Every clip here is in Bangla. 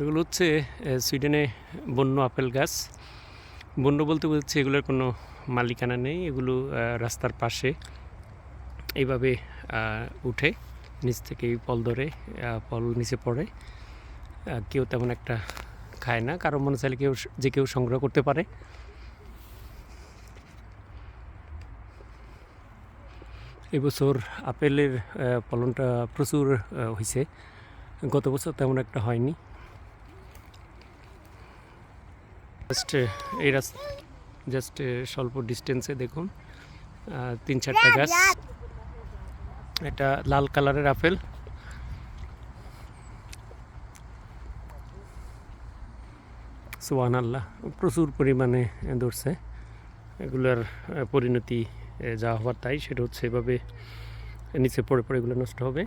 এগুলো হচ্ছে সুইডেনে বন্য আপেল গাছ। বন্য বলতে বলছে এগুলোর কোনো মালিকানা নেই, এগুলো রাস্তার পাশে এইভাবে উঠে, নিচ থেকে ফল ধরে ফল নিচে পড়ে। কেউ তেমন একটা খায় না, কারও মনে চাইলে কেউ যে কেউ সংগ্রহ করতে পারে। এবছর আপেলের ফলনটা প্রচুর হয়েছে গত বছর তেমন একটা হয়নি। জাস্ট এই রাস্তা জাস্ট স্বল্প ডিস্টেন্সে দেখুন। তিন চারটা গাছ। এটা লাল কালারের আপেল। সোহান আল্লাহ প্রচুর পরিমাণে ধরছে। এগুলোর পরিণতি যা হওয়ার তাই সেটা হচ্ছে এভাবে নিচে পড়ে পড়ে এগুলো নষ্ট হবে।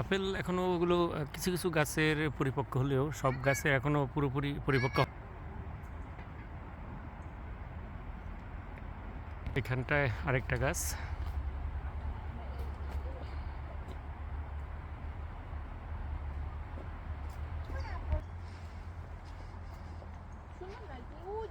আপেল এখনও ওগুলো কিছু কিছু গাছের পরিপক্ক হলেও সব গাছে এখনও পুরোপুরি পরিপক্ক। এখানটায় আরেকটা গাছ। শুনুন না ওই